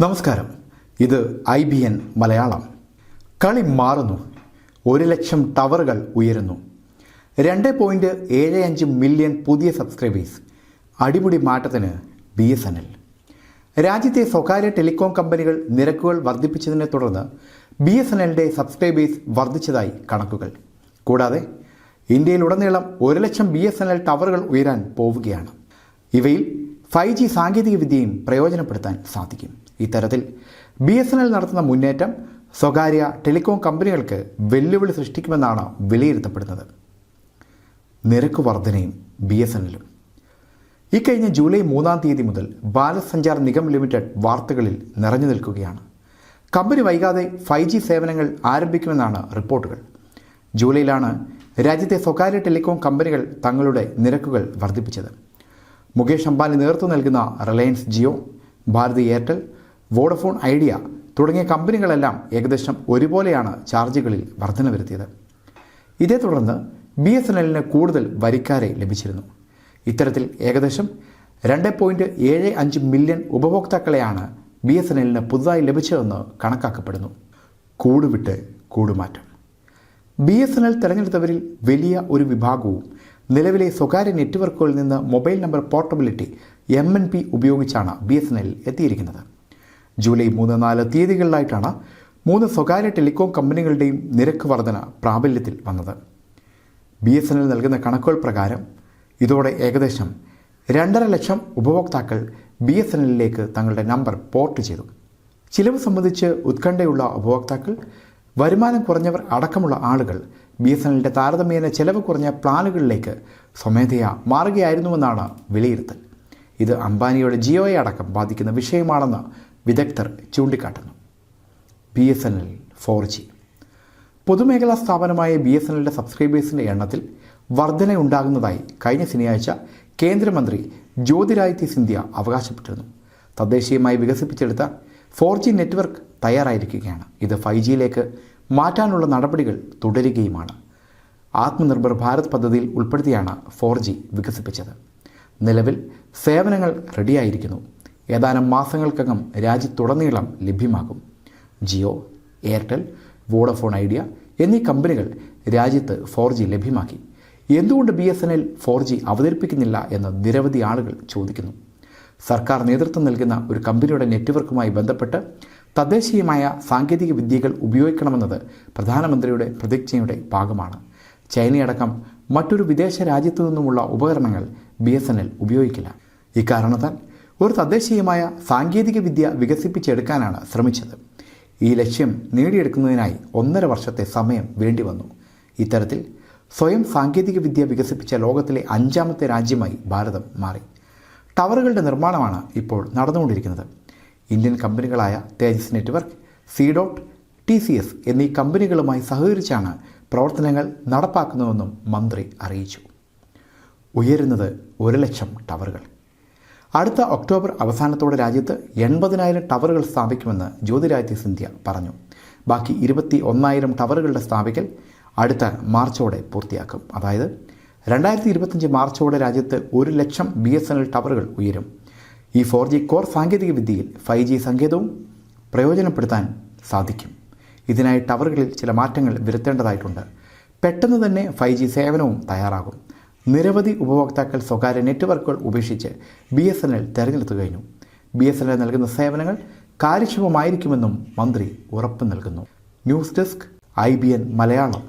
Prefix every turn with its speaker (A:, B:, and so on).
A: നമസ്കാരം. ഇത് I B N Malayalam. കളി മാറുന്നു. ഒരു ലക്ഷം ടവറുകൾ ഉയരുന്നു. രണ്ട് പോയിന്റ് ഏഴ് അഞ്ച് മില്യൺ പുതിയ സബ്സ്ക്രൈബേഴ്സ്. അടിമുടി മാറ്റത്തിന് ബി എസ് എൻ എൽ. രാജ്യത്തെ സ്വകാര്യ ടെലികോം കമ്പനികൾ നിരക്കുകൾ വർദ്ധിപ്പിച്ചതിനെ തുടർന്ന് ബി എസ് എൻ എല്ലിന്റെ സബ്സ്ക്രൈബേഴ്സ് വർദ്ധിച്ചതായി കണക്കുകൾ. കൂടാതെ ഇന്ത്യയിലുടനീളം ഒരു lakh B S N L ടവറുകൾ ഉയരാൻ പോവുകയാണ്. ഇവയിൽ ഫൈവ് ജി സാങ്കേതികവിദ്യയും പ്രയോജനപ്പെടുത്താൻ സാധിക്കും. ഇത്തരത്തിൽ ബി എസ് എൻ എൽ നടത്തുന്ന മുന്നേറ്റം സ്വകാര്യ ടെലികോം കമ്പനികൾക്ക് വെല്ലുവിളി സൃഷ്ടിക്കുമെന്നാണ് വിലയിരുത്തപ്പെടുന്നത്. നിരക്ക് വർധനയും ബി എസ് എൻ എല്ലും. ഇക്കഴിഞ്ഞ ജൂലൈ മൂന്നാം തീയതി മുതൽ ഭാരത് സഞ്ചാർ നിഗം ലിമിറ്റഡ് വാർത്തകളിൽ നിറഞ്ഞു നിൽക്കുകയാണ്. കമ്പനി വൈകാതെ ഫൈവ് ജി സേവനങ്ങൾ ആരംഭിക്കുമെന്നാണ് റിപ്പോർട്ടുകൾ. ജൂലൈയിലാണ് രാജ്യത്തെ സ്വകാര്യ ടെലികോം കമ്പനികൾ തങ്ങളുടെ നിരക്കുകൾ വർദ്ധിപ്പിച്ചത്. മുകേഷ് അംബാനി നേതൃത്വം നൽകുന്ന Reliance Jio Bharti Airtel Vodafone Idea തുടങ്ങിയ കമ്പനികളെല്ലാം ഏകദേശം ഒരുപോലെയാണ് ചാർജുകളിൽ വർധന വരുത്തിയത്. ഇതേ തുടർന്ന് ബി എസ് എൻ എല്ലിന് കൂടുതൽ വരിക്കാരെ ലഭിച്ചിരുന്നു. ഇത്തരത്തിൽ ഏകദേശം രണ്ട് പോയിന്റ് ഏഴ് അഞ്ച് മില്യൺ ഉപഭോക്താക്കളെയാണ് ബി എസ് എൻ എല്ലിന് പുതുതായി ലഭിച്ചതെന്ന് കണക്കാക്കപ്പെടുന്നു. കൂടുവിട്ട് കൂടുമാറ്റം. ബി എസ് എൻ എൽ തിരഞ്ഞെടുത്തവരിൽ വലിയ ഒരു വിഭാഗവും നിലവിലെ സ്വകാര്യ നെറ്റ്വർക്കുകളിൽ നിന്ന് mobile number portability M N P ഉപയോഗിച്ചാണ് ബി എസ് എൻ എൽ എത്തിയിരിക്കുന്നത്. ജൂലൈ മൂന്ന് നാല് തീയതികളിലായിട്ടാണ് മൂന്ന് സ്വകാര്യ ടെലികോം കമ്പനികളുടെയും നിരക്ക് വർധന പ്രാബല്യത്തിൽ വന്നത്. ബി എസ് എൻ എൽ നൽകുന്ന കണക്കുകൾ പ്രകാരം ഇതോടെ ഏകദേശം രണ്ടര ലക്ഷം ഉപഭോക്താക്കൾ ബി എസ് എൻ എല്ലിലേക്ക് തങ്ങളുടെ നമ്പർ പോർട്ട് ചെയ്തു. ചിലവ് സംബന്ധിച്ച് ഉത്കണ്ഠയുള്ള ഉപഭോക്താക്കൾ വരുമാനം കുറഞ്ഞവർ അടക്കമുള്ള ആളുകൾ ബി എസ് എൻ എല്ലിന്റെ താരതമ്യേന ചെലവ് കുറഞ്ഞ പ്ലാനുകളിലേക്ക് സ്വമേധയാ മാറുകയായിരുന്നുവെന്നാണ് വിലയിരുത്തൽ. ഇത് അംബാനിയുടെ ജിയോയെ അടക്കം ബാധിക്കുന്ന വിഷയമാണെന്ന് വിദഗ്ധർ ചൂണ്ടിക്കാട്ടുന്നു. B S N L four G. പൊതുമേഖലാ സ്ഥാപനമായ ബി എസ് എൻ എല്ലിന്റെ സബ്സ്ക്രൈബേഴ്സിന്റെ എണ്ണത്തിൽ വർധനയുണ്ടാകുന്നതായി കഴിഞ്ഞ ശനിയാഴ്ച കേന്ദ്രമന്ത്രി ജ്യോതിരാദിത്യ സിന്ധ്യ അവകാശപ്പെട്ടിരുന്നു. തദ്ദേശീയമായി വികസിപ്പിച്ചെടുത്ത ഫോർ ജി നെറ്റ്വർക്ക് തയ്യാറായിരിക്കുകയാണ്. ഇത് ഫൈവ് ജിയിലേക്ക് മാറ്റാനുള്ള നടപടികൾ തുടരുകയുമാണ്. ആത്മനിർഭർ ഭാരത് പദ്ധതിയിൽ ഉൾപ്പെടുത്തിയാണ് ഫോർ ജി വികസിപ്പിച്ചത്. നിലവിൽ സേവനങ്ങൾ റെഡിയായിരിക്കുന്നു. ഏതാനും മാസങ്ങൾക്കകം രാജ്യത്തുടനീളം ലഭ്യമാകും. ജിയോ എയർടെൽ വോഡഫോൺ ഐഡിയ എന്നീ കമ്പനികൾ രാജ്യത്ത് ഫോർ ജി ലഭ്യമാക്കി. എന്തുകൊണ്ട് B S N L four G അവതരിപ്പിക്കുന്നില്ല എന്ന് നിരവധി ആളുകൾ ചോദിക്കുന്നു. സർക്കാർ നേതൃത്വം നൽകുന്ന ഒരു കമ്പനിയുടെ നെറ്റ്വർക്കുമായി ബന്ധപ്പെട്ട് തദ്ദേശീയമായ സാങ്കേതിക വിദ്യകൾ ഉപയോഗിക്കണമെന്നത് പ്രധാനമന്ത്രിയുടെ പ്രതിജ്ഞയുടെ ഭാഗമാണ്. ചൈനയടക്കം മറ്റൊരു വിദേശ രാജ്യത്തു നിന്നുമുള്ള ഉപകരണങ്ങൾ ബി എസ് എൻ എൽ ഉപയോഗിക്കില്ല. ഇക്കാരണത്താൽ ഒരു തദ്ദേശീയമായ സാങ്കേതിക വിദ്യ വികസിപ്പിച്ചെടുക്കാനാണ് ശ്രമിച്ചത്. ഈ ലക്ഷ്യം നേടിയെടുക്കുന്നതിനായി ഒന്നര വർഷത്തെ സമയം വേണ്ടി വന്നു ഇത്തരത്തിൽ സ്വയം സാങ്കേതിക വിദ്യ വികസിപ്പിച്ച ലോകത്തിലെ അഞ്ചാമത്തെ രാജ്യമായി ഭാരതം മാറി. ടവറുകളുടെ നിർമ്മാണമാണ് ഇപ്പോൾ നടന്നുകൊണ്ടിരിക്കുന്നത്. Indian കമ്പനികളായ Tejas network CDOT T C S എന്നീ കമ്പനികളുമായി സഹകരിച്ചാണ് പ്രവർത്തനങ്ങൾ നടപ്പാക്കുന്നതെന്നും മന്ത്രി അറിയിച്ചു. ഉയരുന്നത് ഒരു ലക്ഷം ടവറുകൾ. അടുത്ത ഒക്ടോബർ അവസാനത്തോടെ രാജ്യത്ത് എൺപതിനായിരം ടവറുകൾ സ്ഥാപിക്കുമെന്ന് ജ്യോതിരാദിത്യ സിന്ധ്യ പറഞ്ഞു. ബാക്കി ഇരുപത്തി ഒന്നായിരം ടവറുകളുടെ സ്ഥാപിക്കൽ അടുത്ത മാർച്ചോടെ പൂർത്തിയാക്കും. അതായത് രണ്ടായിരത്തി ഇരുപത്തഞ്ച് മാർച്ചോടെ രാജ്യത്ത് ഒരു lakh B S N L ടവറുകൾ ഉയരും. ഈ ഫോർ ജി കോർ സാങ്കേതിക വിദ്യയിൽ ഫൈവ് ജി സങ്കേതവും പ്രയോജനപ്പെടുത്താൻ സാധിക്കും. ഇതിനായി ടവറുകളിൽ ചില മാറ്റങ്ങൾ വരുത്തേണ്ടതായിട്ടുണ്ട്. പെട്ടെന്ന് തന്നെ ഫൈവ് ജി സേവനവും തയ്യാറാകും. നിരവധി ഉപഭോക്താക്കൾ സ്വകാര്യ നെറ്റ്വർക്കുകൾ ഉപേക്ഷിച്ച് ബി എസ് എൻ എൽ തെരഞ്ഞെടുത്തു കഴിഞ്ഞു ബി എസ് എൻ എൽ നൽകുന്ന സേവനങ്ങൾ കാര്യക്ഷമമായിരിക്കുമെന്നും മന്ത്രി ഉറപ്പു നൽകുന്നു. News desk I B N Malayalam.